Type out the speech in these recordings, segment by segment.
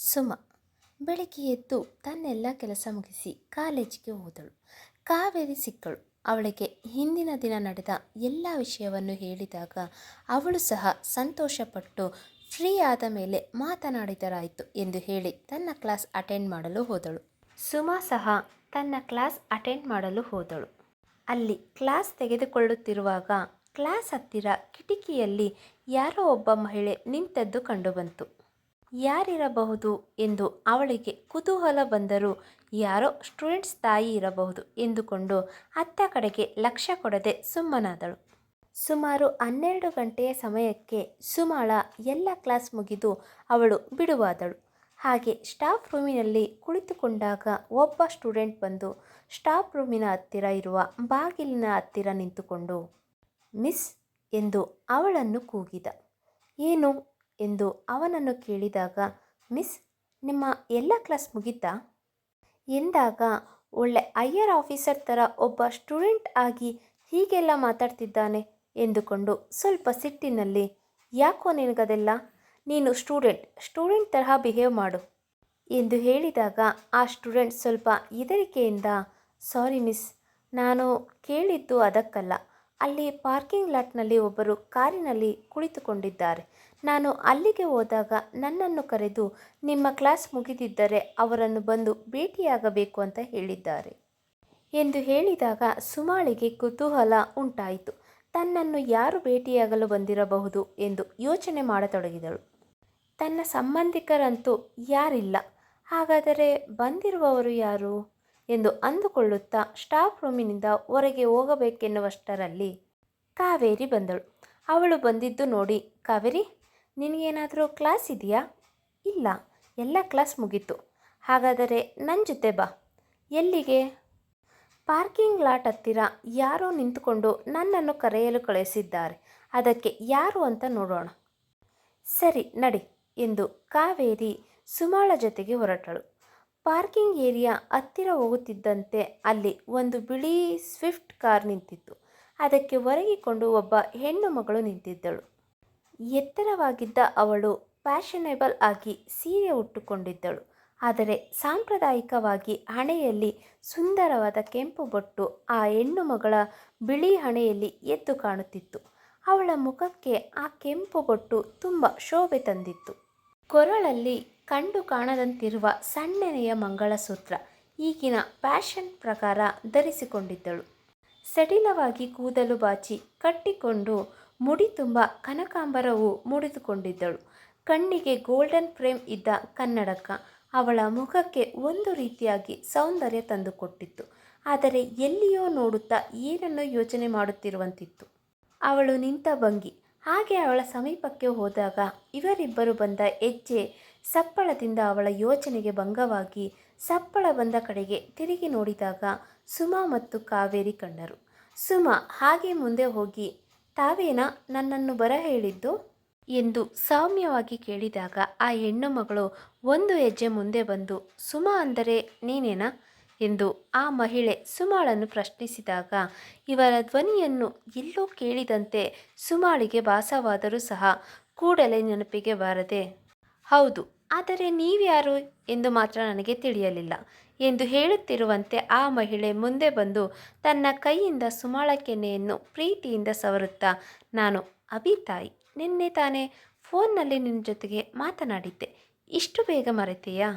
ಸುಮ. ಬೆಳಿಗ್ಗೆ ಎದ್ದು ತನ್ನೆಲ್ಲ ಕೆಲಸ ಮುಗಿಸಿ ಕಾಲೇಜಿಗೆ ಹೋದಳು. ಕಾವೇರಿ ಸಿಕ್ಕಳು. ಅವಳಿಗೆ ಹಿಂದಿನ ದಿನ ನಡೆದ ಎಲ್ಲ ವಿಷಯವನ್ನು ಹೇಳಿದಾಗ ಅವಳು ಸಹ ಸಂತೋಷಪಟ್ಟು ಫ್ರೀ ಆದ ಮೇಲೆ ಮಾತನಾಡಿದರಾಯಿತು ಎಂದು ಹೇಳಿ ತನ್ನ ಕ್ಲಾಸ್ ಅಟೆಂಡ್ ಮಾಡಲು ಹೋದಳು. ಸುಮಾ ಸಹ ತನ್ನ ಕ್ಲಾಸ್ ಅಟೆಂಡ್ ಮಾಡಲು ಹೋದಳು. ಅಲ್ಲಿ ಕ್ಲಾಸ್ ತೆಗೆದುಕೊಳ್ಳುತ್ತಿರುವಾಗ ಕ್ಲಾಸ್ ಹತ್ತಿರ ಕಿಟಕಿಯಲ್ಲಿ ಯಾರೋ ಒಬ್ಬ ಮಹಿಳೆ ನಿಂತದ್ದು ಕಂಡುಬಂತು ಯಾರಿರಬಹುದು ಎಂದು ಅವಳಿಗೆ ಕುತೂಹಲ ಬಂದರೂ ಯಾರೋ ಸ್ಟೂಡೆಂಟ್ಸ್ ತಾಯಿ ಇರಬಹುದು ಎಂದುಕೊಂಡು ಅತ್ತ ಕಡೆಗೆ ಲಕ್ಷ್ಯ ಕೊಡದೆ ಸುಮ್ಮನಾದಳು. ಸುಮಾರು ಹನ್ನೆರಡು ಗಂಟೆಯ ಸಮಯಕ್ಕೆ ಸುಮಾಳ ಎಲ್ಲ ಕ್ಲಾಸ್ ಮುಗಿದು ಅವಳು ಬಿಡುವಾದಳು. ಹಾಗೆ ಸ್ಟಾಫ್ ರೂಮಿನಲ್ಲಿ ಕುಳಿತುಕೊಂಡಾಗ ಒಬ್ಬ ಸ್ಟೂಡೆಂಟ್ ಬಂದು ಸ್ಟಾಫ್ ರೂಮಿನ ಹತ್ತಿರ ಇರುವ ಬಾಗಿಲಿನ ಹತ್ತಿರ ನಿಂತುಕೊಂಡು, ಮಿಸ್ ಎಂದು ಅವಳನ್ನು ಕೂಗಿದ. ಏನು? ಎಂದು ಅವನನ್ನು ಕೇಳಿದಾಗ, ಮಿಸ್, ನಿಮ್ಮ ಎಲ್ಲ ಕ್ಲಾಸ್ ಮುಗಿತಾ? ಎಂದಾಗ, ಒಳ್ಳೆ ಐಯರ್ ಆಫೀಸರ್ ಥರ ಒಬ್ಬ ಸ್ಟೂಡೆಂಟ್ ಆಗಿ ಹೀಗೆಲ್ಲ ಮಾತಾಡ್ತಿದ್ದಾನೆ ಎಂದುಕೊಂಡು ಸ್ವಲ್ಪ ಸಿಟ್ಟಿನಲ್ಲಿ, ಯಾಕೋ ನಿನಗದೆಲ್ಲ? ನೀನು ಸ್ಟೂಡೆಂಟ್ ಸ್ಟೂಡೆಂಟ್ ತರಹ ಬಿಹೇವ್ ಮಾಡು ಎಂದು ಹೇಳಿದಾಗ, ಆ ಸ್ಟೂಡೆಂಟ್ ಸ್ವಲ್ಪ ಹೆದರಿಕೆಯಿಂದ, ಸಾರಿ ಮಿಸ್, ನಾನು ಕೇಳಿದ್ದು ಅದಕ್ಕಲ್ಲ. ಅಲ್ಲಿ ಪಾರ್ಕಿಂಗ್ ಲಾಟ್ನಲ್ಲಿ ಒಬ್ಬರು ಕಾರಿನಲ್ಲಿ ಕುಳಿತುಕೊಂಡಿದ್ದಾರೆ. ನಾನು ಅಲ್ಲಿಗೆ ಹೋದಾಗ ನನ್ನನ್ನು ಕರೆದು ನಿಮ್ಮ ಕ್ಲಾಸ್ ಮುಗಿದಿದ್ದರೆ ಅವರನ್ನು ಬಂದು ಭೇಟಿಯಾಗಬೇಕು ಅಂತ ಹೇಳಿದ್ದಾರೆ. ಎಂದು ಹೇಳಿದಾಗ ಸುಮಾಳಿಗೆ ಕುತೂಹಲ ಉಂಟಾಯಿತು. ತನ್ನನ್ನು ಯಾರು ಭೇಟಿಯಾಗಲು ಬಂದಿರಬಹುದು ಎಂದು ಯೋಚನೆ ಮಾಡತೊಡಗಿದಳು. ತನ್ನ ಸಂಬಂಧಿಕರಂತೂ ಯಾರಿಲ್ಲ. ಹಾಗಾದರೆ ಬಂದಿರುವವರು ಯಾರು? ಎಂದು ಅಂದುಕೊಳ್ಳುತ್ತಾ ಸ್ಟಾಫ್ ರೂಮಿನಿಂದ ಹೊರಗೆ ಹೋಗಬೇಕೆನ್ನುವಷ್ಟರಲ್ಲಿ ಕಾವೇರಿ ಬಂದಳು. ಅವಳು ಬಂದಿದ್ದು ನೋಡಿ, ಕಾವೇರಿ ನಿನಗೇನಾದರೂ ಕ್ಲಾಸ್ ಇದೆಯಾ? ಇಲ್ಲ, ಎಲ್ಲ ಕ್ಲಾಸ್ ಮುಗೀತು. ಹಾಗಾದರೆ ನನ್ನ ಜೊತೆ ಬಾ. ಎಲ್ಲಿಗೆ? ಪಾರ್ಕಿಂಗ್ ಲಾಟ್ ಹತ್ತಿರ ಯಾರೋ ನಿಂತುಕೊಂಡು ನನ್ನನ್ನು ಕರೆಯಲು ಕಳಿಸಿದ್ದಾರೆ. ಅದಕ್ಕೆ ಯಾರು ಅಂತ ನೋಡೋಣ. ಸರಿ, ನಡಿ ಎಂದು ಕಾವೇರಿ ಸುಮಾಳ ಜೊತೆಗೆ ಹೊರಟಳು. ಪಾರ್ಕಿಂಗ್ ಏರಿಯಾ ಹತ್ತಿರ ಹೋಗುತ್ತಿದ್ದಂತೆ ಅಲ್ಲಿ ಒಂದು ಬಿಳಿ ಸ್ವಿಫ್ಟ್ ಕಾರ್ ನಿಂತಿತ್ತು. ಅದಕ್ಕೆ ಒರಗಿಕೊಂಡು ಒಬ್ಬ ಹೆಣ್ಣು ಮಗಳು ನಿಂತಿದ್ದಳು. ಎತ್ತರವಾಗಿದ್ದ ಅವಳು ಫ್ಯಾಷನೇಬಲ್ ಆಗಿ ಸೀರೆ ಉಟ್ಟುಕೊಂಡಿದ್ದಳು. ಆದರೆ ಸಾಂಪ್ರದಾಯಿಕವಾಗಿ ಹಣೆಯಲ್ಲಿ ಸುಂದರವಾದ ಕೆಂಪು ಬೊಟ್ಟು ಆ ಹೆಣ್ಣು ಮಗಳ ಬಿಳಿ ಹಣೆಯಲ್ಲಿ ಎದ್ದು ಕಾಣುತ್ತಿತ್ತು. ಅವಳ ಮುಖಕ್ಕೆ ಆ ಕೆಂಪು ಬೊಟ್ಟು ತುಂಬ ಶೋಭೆ ತಂದಿತ್ತು. ಕೊರಳಲ್ಲಿ ಕಂಡು ಕಾಣದಂತಿರುವ ಸಣ್ಣನೆಯ ಮಂಗಳಸೂತ್ರ ಈಗಿನ ಫ್ಯಾಷನ್ ಪ್ರಕಾರ ಧರಿಸಿಕೊಂಡಿದ್ದಳು. ಸಡಿಲವಾಗಿ ಕೂದಲು ಬಾಚಿ ಕಟ್ಟಿಕೊಂಡು ಮುಡಿ ತುಂಬ ಕನಕಾಂಬರವು ಮುಡಿದುಕೊಂಡಿದ್ದಳು. ಕಣ್ಣಿಗೆ ಗೋಲ್ಡನ್ ಫ್ರೇಮ್ ಇದ್ದ ಕನ್ನಡಕ ಅವಳ ಮುಖಕ್ಕೆ ಒಂದು ರೀತಿಯಾಗಿ ಸೌಂದರ್ಯ ತಂದುಕೊಟ್ಟಿತ್ತು. ಆದರೆ ಎಲ್ಲಿಯೋ ನೋಡುತ್ತಾ ಏನನ್ನೋ ಯೋಚನೆ ಮಾಡುತ್ತಿರುವಂತಿತ್ತು. ಅವಳು ನಿಂತ ಭಂಗಿ. ಹಾಗೆ ಅವಳ ಸಮೀಪಕ್ಕೆ ಹೋದಾಗ ಇವರಿಬ್ಬರು ಬಂದ ಹೆಜ್ಜೆ ಸಪ್ಪಳದಿಂದ ಅವಳ ಯೋಚನೆಗೆ ಭಂಗವಾಗಿ ಸಪ್ಪಳ ಬಂದ ಕಡೆಗೆ ತಿರುಗಿ ನೋಡಿದಾಗ ಸುಮಾ ಮತ್ತು ಕಾವೇರಿ ಕಂಡರು ಸುಮಾ ಹಾಗೆ ಮುಂದೆ ಹೋಗಿ ತಾವೇನಾ ನನ್ನನ್ನು ಬರ ಹೇಳಿದ್ದು? ಎಂದು ಸೌಮ್ಯವಾಗಿ ಕೇಳಿದಾಗ ಆ ಹೆಣ್ಣು ಮಗಳು ಒಂದು ಹೆಜ್ಜೆ ಮುಂದೆ ಬಂದು, ಸುಮಾ ಅಂದರೆ ನೀನೇನಾ? ಎಂದು ಆ ಮಹಿಳೆ ಸುಮಾಳನ್ನು ಪ್ರಶ್ನಿಸಿದಾಗ, ಇವರ ಧ್ವನಿಯನ್ನು ಎಲ್ಲೋ ಕೇಳಿದಂತೆ ಸುಮಾಳಿಗೆ ಭಾಸವಾದರೂ ಸಹ ಕೂಡಲೇ ನೆನಪಿಗೆ ಬಾರದೆ. ಹೌದು, ಆದರೆ ನೀವ್ಯಾರು? ಎಂದು ಮಾತ್ರ ನನಗೆ ತಿಳಿಯಲಿಲ್ಲ. ಎಂದು ಹೇಳುತ್ತಿರುವಂತೆ ಆ ಮಹಿಳೆ ಮುಂದೆ ಬಂದು ತನ್ನ ಕೈಯಿಂದ ಸುಮಾಳ ಕೆನ್ನೆಯನ್ನು ಪ್ರೀತಿಯಿಂದ ಸವರುತ್ತಾ, ನಾನು ಅಭಿ ತಾಯಿ, ನಿನ್ನೆ ತಾನೇ ಫೋನ್ನಲ್ಲಿ ನಿನ್ನ ಜೊತೆಗೆ ಮಾತನಾಡಿದ್ದೆ. ಇಷ್ಟು ಬೇಗ ಮರೆತೆಯಾ?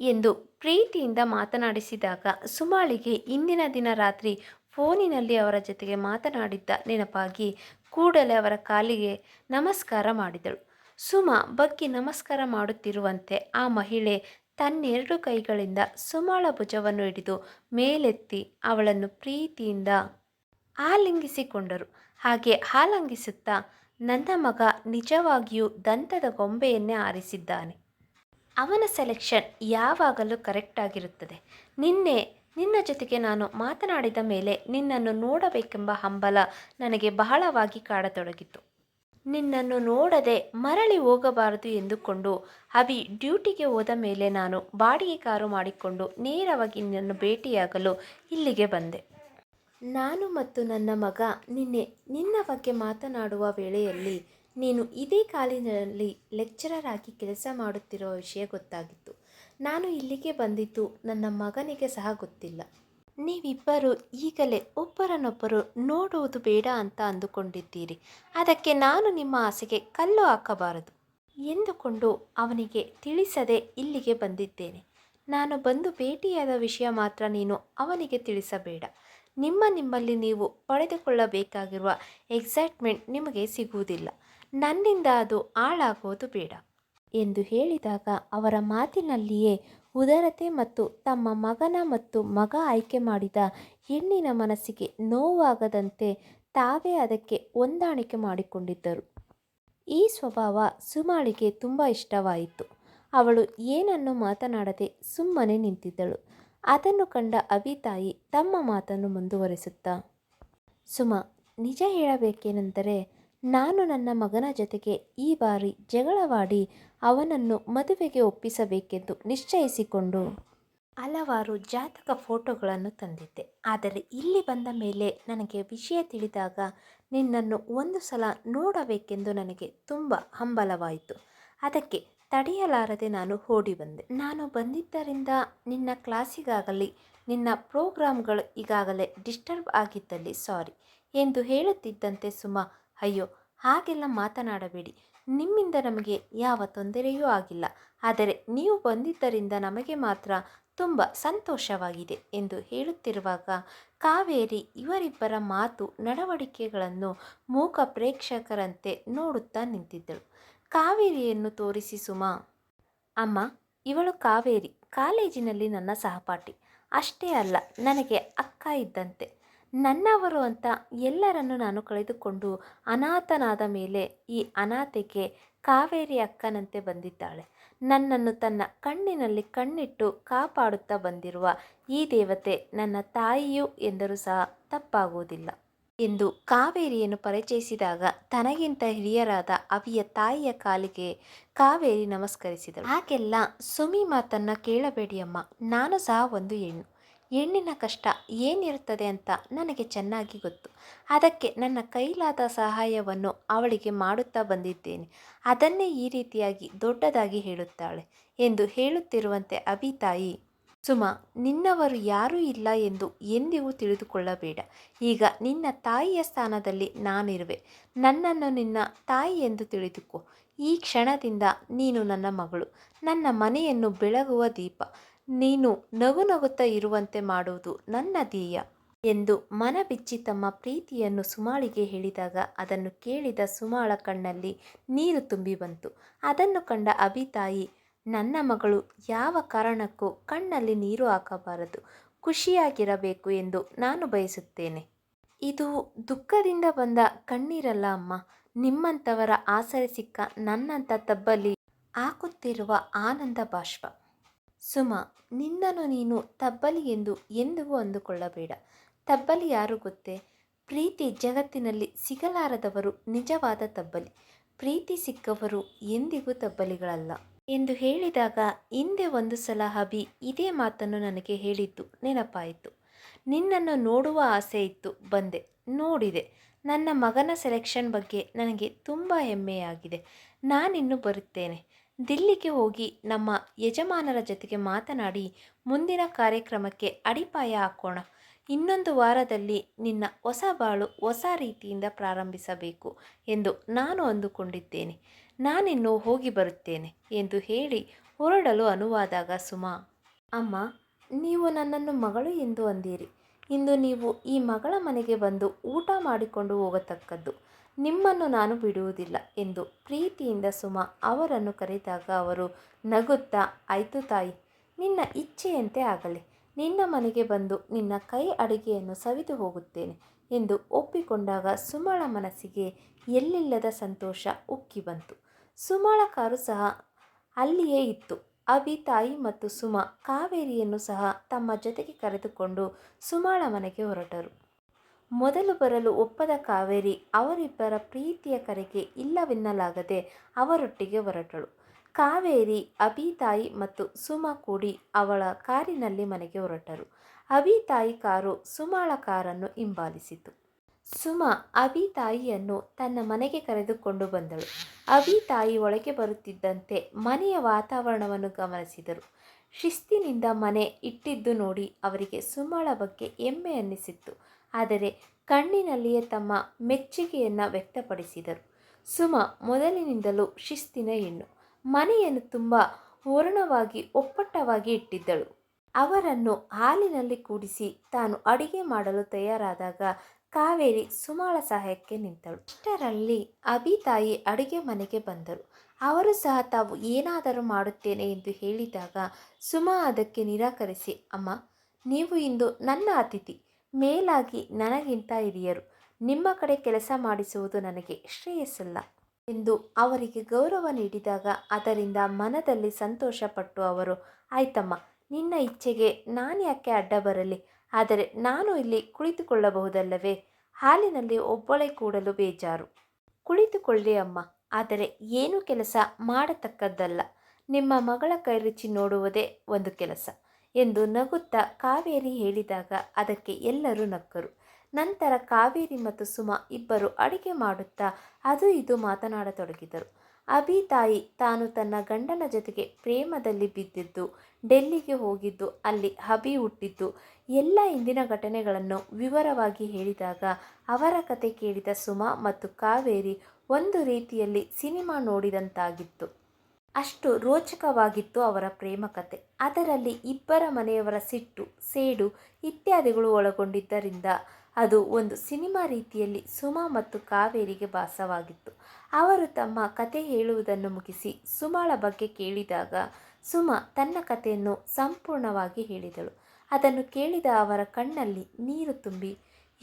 ಎಂದು ಪ್ರೀತಿಯಿಂದ ಮಾತನಾಡಿಸಿದಾಗ ಸುಮಾಳಿಗೆ ಇಂದಿನ ದಿನ ರಾತ್ರಿ ಫೋನಿನಲ್ಲಿ ಅವರ ಜೊತೆಗೆ ಮಾತನಾಡಿದ್ದ ನೆನಪಾಗಿ ಕೂಡಲೇ ಅವರ ಕಾಲಿಗೆ ನಮಸ್ಕಾರ ಮಾಡಿದಳು. ಸುಮಾ ಬಗ್ಗಿ ನಮಸ್ಕಾರ ಮಾಡುತ್ತಿರುವಂತೆ ಆ ಮಹಿಳೆ ತನ್ನೆರಡು ಕೈಗಳಿಂದ ಸುಮಾಳ ಭುಜವನ್ನು ಹಿಡಿದು ಮೇಲೆತ್ತಿ ಅವಳನ್ನು ಪ್ರೀತಿಯಿಂದ ಆಲಿಂಗಿಸಿಕೊಂಡರು. ಹಾಗೆ ಆಲಂಗಿಸುತ್ತಾ ನನ್ನ ಮಗ ನಿಜವಾಗಿಯೂ ದಂತದ ಗೊಂಬೆಯನ್ನೇ ಆರಿಸಿದ್ದಾನೆ. ಅವನ ಸೆಲೆಕ್ಷನ್ ಯಾವಾಗಲೂ ಕರೆಕ್ಟ್ ಆಗಿರುತ್ತದೆ. ನಿನ್ನೆ ನಿನ್ನ ಜೊತೆಗೆ ನಾನು ಮಾತನಾಡಿದ ಮೇಲೆ ನಿನ್ನನ್ನು ನೋಡಬೇಕೆಂಬ ಹಂಬಲ ನನಗೆ ಬಹಳವಾಗಿ ಕಾಡತೊಡಗಿತು. ನಿನ್ನನ್ನು ನೋಡದೆ ಮರಳಿ ಹೋಗಬಾರದು ಎಂದುಕೊಂಡು ಅವಿ ಡ್ಯೂಟಿಗೆ ಹೋದ ಮೇಲೆ ನಾನು ಬಾಡಿಗೆ ಕಾರು ಮಾಡಿಕೊಂಡು ನೇರವಾಗಿ ನಿನ್ನನ್ನು ಭೇಟಿಯಾಗಲು ಇಲ್ಲಿಗೆ ಬಂದೆ. ನಾನು ಮತ್ತು ನನ್ನ ಮಗ ನಿನ್ನೆ ನಿನ್ನ ಬಗ್ಗೆ ಮಾತನಾಡುವ ವೇಳೆಯಲ್ಲಿ ನೀನು ಇದೇ ಕಾಲಿನಲ್ಲಿ ಲೆಕ್ಚರರ್ ಆಗಿ ಕೆಲಸ ಮಾಡುತ್ತಿರುವ ವಿಷಯ ಗೊತ್ತಾಗಿತ್ತು. ನಾನು ಇಲ್ಲಿಗೆ ಬಂದಿದ್ದು ನನ್ನ ಮಗನಿಗೆ ಸಹ ಗೊತ್ತಿಲ್ಲ. ನೀವಿಬ್ಬರು ಈಗಲೇ ಒಬ್ಬರನ್ನೊಬ್ಬರು ನೋಡುವುದು ಬೇಡ ಅಂತ ಅಂದುಕೊಂಡಿದ್ದೀರಿ. ಅದಕ್ಕೆ ನಾನು ನಿಮ್ಮ ಆಸೆಗೆ ಕಲ್ಲು ಹಾಕಬಾರದು ಎಂದುಕೊಂಡು ಅವನಿಗೆ ತಿಳಿಸದೆ ಇಲ್ಲಿಗೆ ಬಂದಿದ್ದೇನೆ. ನಾನು ಬಂದು ಭೇಟಿಯಾದ ವಿಷಯ ಮಾತ್ರ ನೀನು ಅವನಿಗೆ ತಿಳಿಸಬೇಡ. ನಿಮ್ಮ ನಿಮ್ಮಲ್ಲಿ ನೀವು ಪಡೆದುಕೊಳ್ಳಬೇಕಾಗಿರುವ ಎಕ್ಸೈಟ್ಮೆಂಟ್ ನಿಮಗೆ ಸಿಗುವುದಿಲ್ಲ. ನನ್ನಿಂದ ಅದು ಹಾಳಾಗುವುದು ಬೇಡ ಎಂದು ಹೇಳಿದಾಗ ಅವರ ಮಾತಿನಲ್ಲಿಯೇ ಉದಾರತೆ ಮತ್ತು ತಮ್ಮ ಮಗನ ಮತ್ತು ಮಗ ಆಯ್ಕೆ ಮಾಡಿದ ಹೆಣ್ಣಿನ ಮನಸ್ಸಿಗೆ ನೋವಾಗದಂತೆ ತಾವೇ ಅದಕ್ಕೆ ಹೊಂದಾಣಿಕೆ ಮಾಡಿಕೊಂಡಿದ್ದರು. ಈ ಸ್ವಭಾವ ಸುಮಾಳಿಗೆ ತುಂಬ ಇಷ್ಟವಾಯಿತು. ಅವಳು ಏನನ್ನು ಮಾತನಾಡದೆ ಸುಮ್ಮನೆ ನಿಂತಿದ್ದಳು. ಅದನ್ನು ಕಂಡ ಅಭಿತಾಯಿ ತಮ್ಮ ಮಾತನ್ನು ಮುಂದುವರೆಸುತ್ತಾ, ಸುಮ, ನಿಜ ಹೇಳಬೇಕೇನೆಂದರೆ ನಾನು ನನ್ನ ಮಗನ ಜೊತೆಗೆ ಈ ಬಾರಿ ಜಗಳವಾಡಿ ಅವನನ್ನು ಮದುವೆಗೆ ಒಪ್ಪಿಸಬೇಕೆಂದು ನಿಶ್ಚಯಿಸಿಕೊಂಡು ಹಲವಾರು ಜಾತಕ ಫೋಟೋಗಳನ್ನು ತಂದಿದ್ದೆ. ಆದರೆ ಇಲ್ಲಿ ಬಂದ ಮೇಲೆ ನನಗೆ ವಿಷಯ ತಿಳಿದಾಗ ನಿನ್ನನ್ನು ಒಂದು ಸಲ ನೋಡಬೇಕೆಂದು ನನಗೆ ತುಂಬ ಹಂಬಲವಾಯಿತು. ಅದಕ್ಕೆ ತಡೆಯಲಾರದೆ ನಾನು ಓಡಿ ಬಂದೆ. ನಾನು ಬಂದಿದ್ದರಿಂದ ನಿನ್ನ ಕ್ಲಾಸಿಗಾಗಲಿ, ನಿನ್ನ ಪ್ರೋಗ್ರಾಮ್ಗಳು ಈಗಾಗಲೇ ಡಿಸ್ಟರ್ಬ್ ಆಗಿದ್ದಲ್ಲಿ ಸಾರಿ ಎಂದು ಹೇಳುತ್ತಿದ್ದಂತೆ ಸುಮಾ ಅಯ್ಯೋ, ಹಾಗೆಲ್ಲ ಮಾತನಾಡಬೇಡಿ. ನಿಮ್ಮಿಂದ ನಮಗೆ ಯಾವ ತೊಂದರೆಯೂ ಆಗಿಲ್ಲ. ಆದರೆ ನೀವು ಬಂದಿದ್ದರಿಂದ ನಮಗೆ ಮಾತ್ರ ತುಂಬ ಸಂತೋಷವಾಗಿದೆ ಎಂದು ಹೇಳುತ್ತಿರುವಾಗ ಕಾವೇರಿ ಇವರಿಬ್ಬರ ಮಾತು ನಡವಳಿಕೆಗಳನ್ನು ಮೂಕ ಪ್ರೇಕ್ಷಕರಂತೆ ನೋಡುತ್ತಾ ನಿಂತಿದ್ದಳು. ಕಾವೇರಿಯನ್ನು ತೋರಿಸಿ ಸುಮಾ. ಅಮ್ಮ, ಇವಳು ಕಾವೇರಿ. ಕಾಲೇಜಿನಲ್ಲಿ ನನ್ನ ಸಹಪಾಠಿ. ಅಷ್ಟೇ ಅಲ್ಲ, ನನಗೆ ಅಕ್ಕ ಇದ್ದಂತೆ. ನನ್ನವರು ಅಂತ ಎಲ್ಲರನ್ನು ನಾನು ಕಳೆದುಕೊಂಡು ಅನಾಥನಾದ ಮೇಲೆ ಈ ಅನಾಥೆಗೆ ಕಾವೇರಿ ಅಕ್ಕನಂತೆ ಬಂದಿದ್ದಾಳೆ. ನನ್ನನ್ನು ತನ್ನ ಕಣ್ಣಿನಲ್ಲಿ ಕಣ್ಣಿಟ್ಟು ಕಾಪಾಡುತ್ತಾ ಬಂದಿರುವ ಈ ದೇವತೆ ನನ್ನ ತಾಯಿಯು ಎಂದರೂ ಸಹ ತಪ್ಪಾಗುವುದಿಲ್ಲ. ಎಂದು ಕಾವೇರಿಯನ್ನು ಪರಿಚಯಿಸಿದಾಗ ತನಗಿಂತ ಹಿರಿಯರಾದ ಅವಿಯ ತಾಯಿಯ ಕಾಲಿಗೆ ಕಾವೇರಿ ನಮಸ್ಕರಿಸಿದಳು. ಹಾಗೆಲ್ಲ ಸುಮಿ ಮಾತನ್ನು ಕೇಳಬೇಡಿ ಅಮ್ಮ, ನಾನು ಸಹ ಒಂದು ಹೆಣ್ಣು. ಹೆಣ್ಣಿನ ಕಷ್ಟ ಏನಿರುತ್ತದೆ ಅಂತ ನನಗೆ ಚೆನ್ನಾಗಿ ಗೊತ್ತು. ಅದಕ್ಕೆ ನನ್ನ ಕೈಲಾದ ಸಹಾಯವನ್ನು ಅವಳಿಗೆ ಮಾಡುತ್ತಾ ಬಂದಿದ್ದೇನೆ. ಅದನ್ನೇ ಈ ರೀತಿಯಾಗಿ ದೊಡ್ಡದಾಗಿ ಹೇಳುತ್ತಾಳೆ ಎಂದು ಹೇಳುತ್ತಿರುವಂತೆ ಅಭಿತಾಯಿ, ಸುಮ, ನಿನ್ನವರು ಯಾರೂ ಇಲ್ಲ ಎಂದು ಎಂದಿಗೂ ತಿಳಿದುಕೊಳ್ಳಬೇಡ. ಈಗ ನಿನ್ನ ತಾಯಿಯ ಸ್ಥಾನದಲ್ಲಿ ನಾನಿರುವೆ. ನನ್ನನ್ನು ನಿನ್ನ ತಾಯಿ ಎಂದು ತಿಳಿದುಕೋ. ಈ ಕ್ಷಣದಿಂದ ನೀನು ನನ್ನ ಮಗಳು. ನನ್ನ ಮನೆಯನ್ನು ಬೆಳಗುವ ದೀಪ. ನೀನು ನಗು ನಗುತ್ತಾ ಇರುವಂತೆ ಮಾಡುವುದು ನನ್ನ ಧ್ಯೇಯ ಎಂದು ಮನಬಿಚ್ಚಿ ತಮ್ಮ ಪ್ರೀತಿಯನ್ನು ಸುಮಾಳಿಗೆ ಹೇಳಿದಾಗ ಅದನ್ನು ಕೇಳಿದ ಸುಮಾಳ ಕಣ್ಣಲ್ಲಿ ನೀರು ತುಂಬಿ ಬಂತು. ಅದನ್ನು ಕಂಡ ಅಭಿತಾಯಿ, ನನ್ನ ಮಗಳು, ಯಾವ ಕಾರಣಕ್ಕೂ ಕಣ್ಣಲ್ಲಿ ನೀರು ಹಾಕಬಾರದು, ಖುಷಿಯಾಗಿರಬೇಕು ಎಂದು ನಾನು ಬಯಸುತ್ತೇನೆ. ಇದು ದುಃಖದಿಂದ ಬಂದ ಕಣ್ಣೀರಲ್ಲ ಅಮ್ಮ. ನಿಮ್ಮಂಥವರ ಆಸರೆ ಸಿಕ್ಕ ನನ್ನಂಥ ತಬ್ಬಲಿ ಹಾಕುತ್ತಿರುವ ಆನಂದ ಬಾಷ್ಪ. ಸುಮ, ನಿನ್ನನ್ನು ನೀನು ತಬ್ಬಲಿ ಎಂದು ಎಂದಿಗೂ ಅಂದುಕೊಳ್ಳಬೇಡ. ತಬ್ಬಲಿ ಯಾರು ಗೊತ್ತೇ? ಪ್ರೀತಿ ಜಗತ್ತಿನಲ್ಲಿ ಸಿಗಲಾರದವರು ನಿಜವಾದ ತಬ್ಬಲಿ. ಪ್ರೀತಿ ಸಿಕ್ಕವರು ಎಂದಿಗೂ ತಬ್ಬಲಿಗಳಲ್ಲ. ಎಂದು ಹೇಳಿದಾಗ ಹಿಂದೆ ಒಂದು ಸಲ ಹಬಿ ಇದೇ ಮಾತನ್ನು ನನಗೆ ಹೇಳಿದ್ದು ನೆನಪಾಯಿತು. ನಿನ್ನನ್ನು ನೋಡುವ ಆಸೆ ಇತ್ತು, ಬಂದೆ, ನೋಡಿದೆ. ನನ್ನ ಮಗನ ಸೆಲೆಕ್ಷನ್ ಬಗ್ಗೆ ನನಗೆ ತುಂಬ ಹೆಮ್ಮೆಯಾಗಿದೆ. ನಾನಿನ್ನು ಬರುತ್ತೇನೆ. ದಿಲ್ಲಿಗೆ ಹೋಗಿ ನಮ್ಮ ಯಜಮಾನರ ಜೊತೆಗೆ ಮಾತನಾಡಿ ಮುಂದಿನ ಕಾರ್ಯಕ್ರಮಕ್ಕೆ ಅಡಿಪಾಯ ಹಾಕೋಣ. ಇನ್ನೊಂದು ವಾರದಲ್ಲಿ ನಿನ್ನ ಹೊಸ ಬಾಳು ಹೊಸ ರೀತಿಯಿಂದ ಪ್ರಾರಂಭಿಸಬೇಕು ಎಂದು ನಾನು ಅಂದುಕೊಂಡಿದ್ದೇನೆ. ನಾನಿನ್ನು ಹೋಗಿ ಬರುತ್ತೇನೆ ಎಂದು ಹೇಳಿ ಹೊರಡಲು ಅನುವಾದಾಗ ಸುಮಾ, ಅಮ್ಮ, ನೀವು ನನ್ನನ್ನು ಮಗಳು ಎಂದು ಅಂದಿರಿ. ಇಂದು ನೀವು ಈ ಮಗಳ ಮನೆಗೆ ಬಂದು ಊಟ ಮಾಡಿಕೊಂಡು ಹೋಗತಕ್ಕದ್ದು. ನಿಮ್ಮನ್ನು ನಾನು ಬಿಡುವುದಿಲ್ಲ ಎಂದು ಪ್ರೀತಿಯಿಂದ ಸುಮ ಅವರನ್ನು ಕರೆದಾಗ ಅವರು ನಗುತ್ತಾ, ಆಯ್ತು ತಾಯಿ, ನಿನ್ನ ಇಚ್ಛೆಯಂತೆ ಆಗಲಿ. ನಿನ್ನ ಮನೆಗೆ ಬಂದು ನಿನ್ನ ಕೈ ಅಡುಗೆಯನ್ನು ಸವಿದು ಹೋಗುತ್ತೇನೆ ಎಂದು ಒಪ್ಪಿಕೊಂಡಾಗ ಸುಮಳ ಮನಸ್ಸಿಗೆ ಎಲ್ಲಿಲ್ಲದ ಸಂತೋಷ ಉಕ್ಕಿ ಬಂತು. ಸುಮಳ ಕಾರು ಸಹ ಅಲ್ಲಿಯೇ ಇತ್ತು. ಅಭಿ, ತಾಯಿ ಮತ್ತು ಸುಮ ಕಾವೇರಿಯನ್ನು ಸಹ ತಮ್ಮ ಜೊತೆಗೆ ಕರೆದುಕೊಂಡು ಸುಮಾಳ ಮನೆಗೆ ಹೊರಟರು. ಮೊದಲು ಬರಲು ಒಪ್ಪದ ಕಾವೇರಿ ಅವರಿಬ್ಬರ ಪ್ರೀತಿಯ ಕರೆಗೆ ಇಲ್ಲವೆನ್ನಲಾಗದೆ ಅವರೊಟ್ಟಿಗೆ ಹೊರಟಳು. ಕಾವೇರಿ ಅಭಿ ತಾಯಿ ಮತ್ತು ಸುಮಾ ಕೂಡಿ ಅವಳ ಕಾರಿನಲ್ಲಿ ಮನೆಗೆ ಹೊರಟರು. ಅಭಿ ತಾಯಿ ಕಾರು ಸುಮಾಳ ಕಾರನ್ನು ಹಿಂಬಾಲಿಸಿತು. ಸುಮಾ ಅಭಿ ತಾಯಿಯನ್ನು ತನ್ನ ಮನೆಗೆ ಕರೆದುಕೊಂಡು ಬಂದಳು. ಅಭಿ ತಾಯಿ ಒಳಗೆ ಬರುತ್ತಿದ್ದಂತೆ ಮನೆಯ ವಾತಾವರಣವನ್ನು ಗಮನಿಸಿದರು. ಶಿಸ್ತಿನಿಂದ ಮನೆ ಇಟ್ಟಿದ್ದು ನೋಡಿ ಅವರಿಗೆ ಸುಮಾಳ ಬಗ್ಗೆ ಹೆಮ್ಮೆ ಅನ್ನಿಸಿತ್ತು. ಆದರೆ ಕಣ್ಣಿನಲ್ಲಿಯೇ ತಮ್ಮ ಮೆಚ್ಚುಗೆಯನ್ನು ವ್ಯಕ್ತಪಡಿಸಿದರು. ಸುಮ ಮೊದಲಿನಿಂದಲೂ ಶಿಸ್ತಿನ ಹೆಣ್ಣು. ಮನೆಯನ್ನು ತುಂಬ ವರ್ಣವಾಗಿ ಒಪ್ಪಟ್ಟವಾಗಿ ಇಟ್ಟಿದ್ದಳು. ಅವರನ್ನು ಹಾಲಿನಲ್ಲಿ ಕೂಡಿಸಿ ತಾನು ಅಡಿಗೆ ಮಾಡಲು ತಯಾರಾದಾಗ ಕಾವೇರಿ ಸುಮಾಳ ಸಹಾಯಕ್ಕೆ ನಿಂತಳು. ಇಷ್ಟರಲ್ಲಿ ಅಭಿ ತಾಯಿ ಅಡುಗೆ ಮನೆಗೆ ಬಂದರು. ಅವರು ಸಹ ತಾವು ಏನಾದರೂ ಮಾಡುತ್ತೇನೆ ಎಂದು ಹೇಳಿದಾಗ ಸುಮಾ ಅದಕ್ಕೆ ನಿರಾಕರಿಸಿ, ಅಮ್ಮ, ನೀವು ಇಂದು ನನ್ನ ಅತಿಥಿ. ಮೇಲಾಗಿ ನನಗಿಂತ ಹಿರಿಯರು, ನಿಮ್ಮ ಕಡೆ ಕೆಲಸ ಮಾಡಿಸುವುದು ನನಗೆ ಶ್ರೇಯಸ್ಸಲ್ಲ. ಎಂದು ಅವರಿಗೆ ಗೌರವ ನೀಡಿದಾಗ ಅದರಿಂದ ಮನದಲ್ಲಿ ಸಂತೋಷಪಟ್ಟು ಅವರು, ಆಯ್ತಮ್ಮ, ನಿನ್ನ ಇಚ್ಛೆಗೆ ನಾನು ಯಾಕೆ ಅಡ್ಡ ಬರಲಿ? ಆದರೆ ನಾನು ಇಲ್ಲಿ ಕುಳಿತುಕೊಳ್ಳಬಹುದಲ್ಲವೇ? ಹಾಲಿನಲ್ಲಿ ಒಬ್ಬಳೆ ಕೂಡಲು ಬೇಜಾರು. ಕುಳಿತುಕೊಳ್ಳಿ ಅಮ್ಮ, ಆದರೆ ಏನು ಕೆಲಸ ಮಾಡತಕ್ಕದ್ದಲ್ಲ. ನಿಮ್ಮ ಮಗಳ ಕೈರುಚಿ ನೋಡುವುದೇ ಒಂದು ಕೆಲಸ. ಎಂದು ನಗುತ್ತಾ ಕಾವೇರಿ ಹೇಳಿದಾಗ ಅದಕ್ಕೆ ಎಲ್ಲರೂ ನಕ್ಕರು. ನಂತರ ಕಾವೇರಿ ಮತ್ತು ಸುಮ ಇಬ್ಬರು ಅಡಿಗೆ ಮಾಡುತ್ತಾ ಅದು ಇದು ಮಾತನಾಡತೊಡಗಿದರು. ಅಭಿ ತಾಯಿ ತಾನು ತನ್ನ ಗಂಡನ ಜೊತೆಗೆ ಪ್ರೇಮದಲ್ಲಿ ಬಿದ್ದಿದ್ದು, ಡೆಲ್ಲಿಗೆ ಹೋಗಿದ್ದು, ಅಲ್ಲಿ ಹಬಿ ಹುಟ್ಟಿದ್ದು, ಎಲ್ಲ ಇಂದಿನ ಘಟನೆಗಳನ್ನು ವಿವರವಾಗಿ ಹೇಳಿದಾಗ ಅವರ ಕತೆ ಕೇಳಿದ ಸುಮಾ ಮತ್ತು ಕಾವೇರಿ ಒಂದು ರೀತಿಯಲ್ಲಿ ಸಿನಿಮಾ ನೋಡಿದಂತಾಗಿತ್ತು. ಅಷ್ಟು ರೋಚಕವಾಗಿತ್ತು ಅವರ ಪ್ರೇಮ ಕತೆ. ಅದರಲ್ಲಿ ಇಬ್ಬರ ಮನೆಯವರ ಸಿಟ್ಟು, ಸೇಡು ಇತ್ಯಾದಿಗಳು ಒಳಗೊಂಡಿದ್ದರಿಂದ ಅದು ಒಂದು ಸಿನಿಮಾ ರೀತಿಯಲ್ಲಿ ಸುಮಾ ಮತ್ತು ಕಾವೇರಿಗೆ ಭಾಸವಾಗಿತ್ತು. ಅವರು ತಮ್ಮ ಕತೆ ಹೇಳುವುದನ್ನು ಮುಗಿಸಿ ಸುಮಾಳ ಬಗ್ಗೆ ಕೇಳಿದಾಗ ಸುಮ ತನ್ನ ಕಥೆಯನ್ನು ಸಂಪೂರ್ಣವಾಗಿ ಹೇಳಿದಳು. ಅದನ್ನು ಕೇಳಿದ ಅವರ ಕಣ್ಣಲ್ಲಿ ನೀರು ತುಂಬಿ,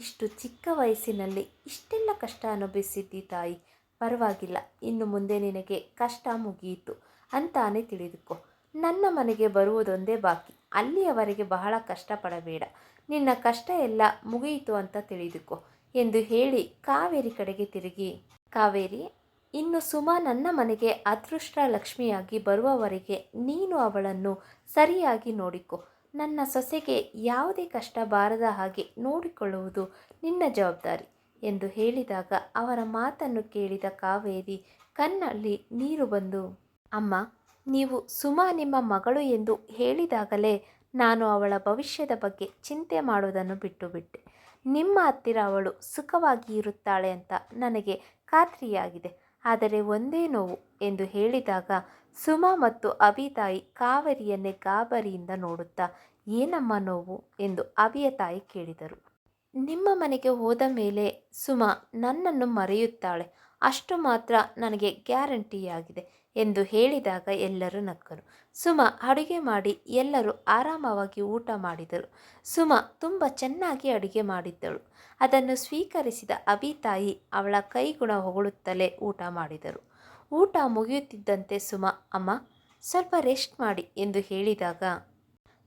ಇಷ್ಟು ಚಿಕ್ಕ ವಯಸ್ಸಿನಲ್ಲಿ ಇಷ್ಟೆಲ್ಲ ಕಷ್ಟ ಅನುಭವಿಸಿದ್ದಿ ತಾಯಿ? ಪರವಾಗಿಲ್ಲ. ಇನ್ನು ಮುಂದೆ ನಿನಗೆ ಕಷ್ಟ ಮುಗಿಯಿತು ಅಂತಾನೆ ತಿಳಿದುಕೊ. ನನ್ನ ಮನೆಗೆ ಬರುವುದೊಂದೇ ಬಾಕಿ. ಅಲ್ಲಿಯವರೆಗೆ ಬಹಳ ಕಷ್ಟಪಡಬೇಡ. ನಿನ್ನ ಕಷ್ಟ ಎಲ್ಲ ಮುಗಿಯಿತು ಅಂತ ತಿಳಿದುಕೊ ಎಂದು ಹೇಳಿ ಕಾವೇರಿ ಕಡೆಗೆ ತಿರುಗಿ. ಕಾವೇರಿ, ಇನ್ನು ಸುಮಾ ನನ್ನ ಮನೆಗೆ ಅದೃಷ್ಟ ಲಕ್ಷ್ಮಿಯಾಗಿ ಬರುವವರೆಗೆ ನೀನು ಅವಳನ್ನು ಸರಿಯಾಗಿ ನೋಡಿಕೊ. ನನ್ನ ಸೊಸೆಗೆ ಯಾವುದೇ ಕಷ್ಟ ಬಾರದ ಹಾಗೆ ನೋಡಿಕೊಳ್ಳುವುದು ನಿನ್ನ ಜವಾಬ್ದಾರಿ. ಎಂದು ಹೇಳಿದಾಗ ಅವರ ಮಾತನ್ನು ಕೇಳಿದ ಕಾವೇರಿ, ಕಣ್ಣಲ್ಲಿ ನೀರು ಬಂದು, ಅಮ್ಮ, ನೀವು ಸುಮಾ ನಿಮ್ಮ ಮಗಳು ಎಂದು ಹೇಳಿದಾಗಲೇ ನಾನು ಅವಳ ಭವಿಷ್ಯದ ಬಗ್ಗೆ ಚಿಂತೆ ಮಾಡುವುದನ್ನು ಬಿಟ್ಟು ಬಿಟ್ಟೆ ನಿಮ್ಮ ಹತ್ತಿರ ಅವಳು ಸುಖವಾಗಿ ಇರುತ್ತಾಳೆ ಅಂತ ನನಗೆ ಖಾತ್ರಿಯಾಗಿದೆ. ಆದರೆ ಒಂದೇ ನೋವು ಎಂದು ಹೇಳಿದಾಗ ಸುಮಾ ಮತ್ತು ಅಭಿ ತಾಯಿ ಕಾವೇರಿಯನ್ನೇ ಗಾಬರಿಯಿಂದ ನೋಡುತ್ತಾ, ಏನಮ್ಮ ನೋವು? ಎಂದು ಅಭಿಯ ತಾಯಿ ಕೇಳಿದರು. ನಿಮ್ಮ ಮನೆಗೆ ಹೋದ ಮೇಲೆ ಸುಮಾ ನನ್ನನ್ನು ಮರೆಯುತ್ತಾಳೆ. ಅಷ್ಟು ಮಾತ್ರ ನನಗೆ ಗ್ಯಾರಂಟಿಯಾಗಿದೆ ಎಂದು ಹೇಳಿದಾಗ ಎಲ್ಲರೂ ನಕ್ಕರು. ಸುಮ ಅಡುಗೆ ಮಾಡಿ ಎಲ್ಲರೂ ಆರಾಮವಾಗಿ ಊಟ ಮಾಡಿದರು. ಸುಮ ತುಂಬ ಚೆನ್ನಾಗಿ ಅಡುಗೆ ಮಾಡಿದ್ದಳು. ಅದನ್ನು ಸ್ವೀಕರಿಸಿದ ಅಭಿ ತಾಯಿ ಅವಳ ಕೈಗುಣ ಹೊಗಳುತ್ತಲೇ ಊಟ ಮಾಡಿದರು. ಊಟ ಮುಗಿಯುತ್ತಿದ್ದಂತೆ ಸುಮ, ಅಮ್ಮ, ಸ್ವಲ್ಪ ರೆಸ್ಟ್ ಮಾಡಿ ಎಂದು ಹೇಳಿದಾಗ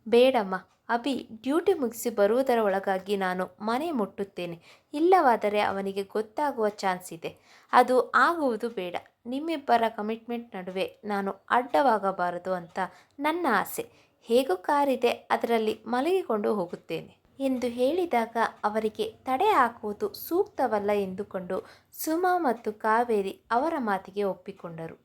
ಬೇಡಮ್ಮ, ಅಭಿ, ಡ್ಯೂಟಿ ಮುಗಿಸಿ ಬರುವುದರ ಒಳಗಾಗಿ ನಾನು ಮನೆ ಮುಟ್ಟುತ್ತೇನೆ. ಇಲ್ಲವಾದರೆ ಅವನಿಗೆ ಗೊತ್ತಾಗುವ ಚಾನ್ಸ್ ಇದೆ. ಅದು ಆಗುವುದು ಬೇಡ. ನಿಮ್ಮಿಬ್ಬರ ಕಮಿಟ್ಮೆಂಟ್ ನಡುವೆ ನಾನು ಅಡ್ಡವಾಗಬಾರದು ಅಂತ ನನ್ನ ಆಸೆ. ಹೇಗೂ ಕಾರಿದೆ, ಅದರಲ್ಲಿ ಮಲಗಿಕೊಂಡು ಹೋಗುತ್ತೇನೆ. ಎಂದು ಹೇಳಿದಾಗ ಅವರಿಗೆ ತಡೆ ಹಾಕುವುದು ಸೂಕ್ತವಲ್ಲ ಎಂದುಕೊಂಡು ಸುಮಾ ಮತ್ತು ಕಾವೇರಿ ಅವರ ಮಾತಿಗೆ ಒಪ್ಪಿಕೊಂಡರು.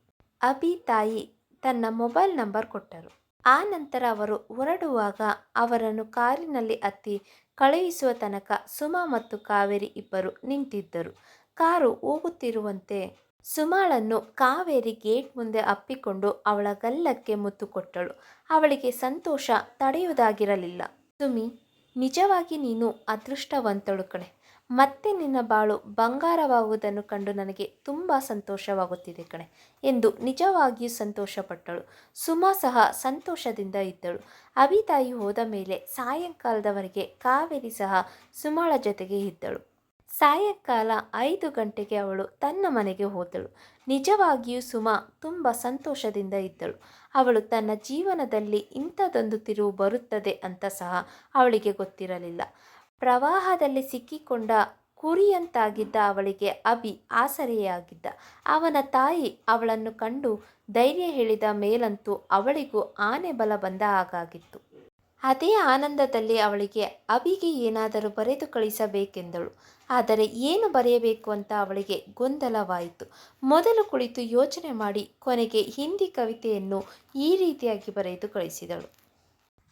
ಅಭಿ ತಾಯಿ ತನ್ನ ಮೊಬೈಲ್ ನಂಬರ್ ಕೊಟ್ಟರು. ಆ ನಂತರ ಅವರು ಹೊರಡುವಾಗ ಅವರನ್ನು ಕಾರಿನಲ್ಲಿ ಹತ್ತಿ ಕಳುಹಿಸುವ ತನಕ ಸುಮಾ ಮತ್ತು ಕಾವೇರಿ ಇಬ್ಬರು ನಿಂತಿದ್ದರು. ಕಾರು ಹೋಗುತ್ತಿರುವಂತೆ ಸುಮಾಳನ್ನು ಕಾವೇರಿ ಗೇಟ್ ಮುಂದೆ ಅಪ್ಪಿಕೊಂಡು ಅವಳ ಗಲ್ಲಕ್ಕೆ ಮುತ್ತು ಕೊಟ್ಟಳು. ಅವಳಿಗೆ ಸಂತೋಷ ತಡೆಯುವುದಾಗಿರಲಿಲ್ಲ. ಸುಮಿ, ನಿಜವಾಗಿ ನೀನು ಅದೃಷ್ಟವಂತಳು ಕಣೆ. ಮತ್ತೆ ನಿನ್ನ ಬಾಳು ಬಂಗಾರವಾಗುವುದನ್ನು ಕಂಡು ನನಗೆ ತುಂಬ ಸಂತೋಷವಾಗುತ್ತಿದೆ ಕಣೆ ಎಂದು ನಿಜವಾಗಿಯೂ ಸಂತೋಷಪಟ್ಟಳು. ಸುಮಾ ಸಹ ಸಂತೋಷದಿಂದ ಇದ್ದಳು. ಅಭಿತಾಯಿ ಹೋದ ಮೇಲೆ ಸಾಯಂಕಾಲದವರೆಗೆ ಕಾವೇರಿ ಸಹ ಸುಮಾಳ ಜೊತೆಗೆ ಇದ್ದಳು. ಸಾಯಂಕಾಲ ಐದು ಗಂಟೆಗೆ ಅವಳು ತನ್ನ ಮನೆಗೆ ಹೋದಳು. ನಿಜವಾಗಿಯೂ ಸುಮಾ ತುಂಬ ಸಂತೋಷದಿಂದ ಇದ್ದಳು. ಅವಳು ತನ್ನ ಜೀವನದಲ್ಲಿ ಇಂಥದೊಂದು ತಿರುವು ಬರುತ್ತದೆ ಅಂತ ಸಹ ಅವಳಿಗೆ ಗೊತ್ತಿರಲಿಲ್ಲ. ಪ್ರವಾಹದಲ್ಲಿ ಸಿಕ್ಕಿಕೊಂಡ ಕುರಿಯಂತಾಗಿದ್ದ ಅವಳಿಗೆ ಅಭಿ ಆಸರೆಯಾಗಿದ್ದ. ಅವನ ತಾಯಿ ಅವಳನ್ನು ಕಂಡು ಧೈರ್ಯ ಹೇಳಿದ ಮೇಲಂತೂ ಅವಳಿಗೂ ಆನೆ ಬಲ ಬಂದ ಹಾಗಾಗಿತ್ತು. ಅದೇ ಆನಂದದಲ್ಲಿ ಅವಳಿಗೆ ಅಭಿಗೆ ಏನಾದರೂ ಬರೆದು ಕಳಿಸಬೇಕೆಂದಳು. ಆದರೆ ಏನು ಬರೆಯಬೇಕು ಅಂತ ಅವಳಿಗೆ ಗೊಂದಲವಾಯಿತು. ಮೊದಲು ಕುಳಿತು ಯೋಚನೆ ಮಾಡಿ ಕೊನೆಗೆ ಹಿಂದಿ ಕವಿತೆಯನ್ನು ಈ ರೀತಿಯಾಗಿ ಬರೆದು ಕಳಿಸಿದಳು.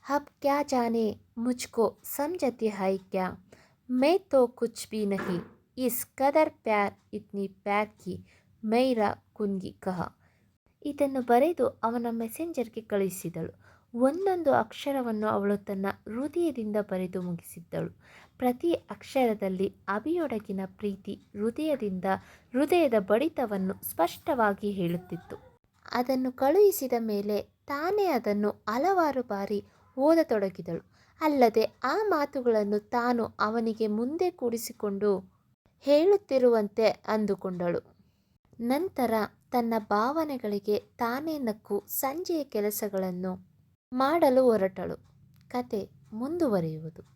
अब क्या जाने मुझको समझती है क्या मैं तो कुछ भी नहीं इस कदर प्यार इतनी प्यार की ಮೈರಾ ಕುನ್ಗಿ ಕಹ ಇದನ್ನು ಬರೆದು ಅವನ ಮೆಸೆಂಜರ್ಗೆ ಕಳಿಸಿದಳು ಒಂದೊಂದು ಅಕ್ಷರವನ್ನು ಅವಳು ತನ್ನ ಹೃದಯದಿಂದ ಬರೆದು ಮುಗಿಸಿದ್ದಳು ಪ್ರತಿ ಅಕ್ಷರದಲ್ಲಿ ಅಭಿಯೊಡಗಿನ ಪ್ರೀತಿ ಹೃದಯದಿಂದ ಹೃದಯದ ಬಡಿತವನ್ನು ಸ್ಪಷ್ಟವಾಗಿ ಹೇಳುತ್ತಿತ್ತು ಅದನ್ನು ಕಳುಹಿಸಿದ ಮೇಲೆ ತಾನೇ ಅದನ್ನು ಹಲವಾರು ಬಾರಿ ಓದತೊಡಗಿದಳು. ಅಲ್ಲದೆ ಆ ಮಾತುಗಳನ್ನು ತಾನು ಅವನಿಗೆ ಮುಂದೆ ಕೂಡಿಸಿಕೊಂಡು ಹೇಳುತ್ತಿರುವಂತೆ ಅಂದುಕೊಂಡಳು. ನಂತರ ತನ್ನ ಭಾವನೆಗಳಿಗೆ ತಾನೇ ನಕ್ಕು ಸಂಜೆಯ ಕೆಲಸಗಳನ್ನು ಮಾಡಲು ಹೊರಟಳು. ಕತೆ ಮುಂದುವರಿಯುವುದು.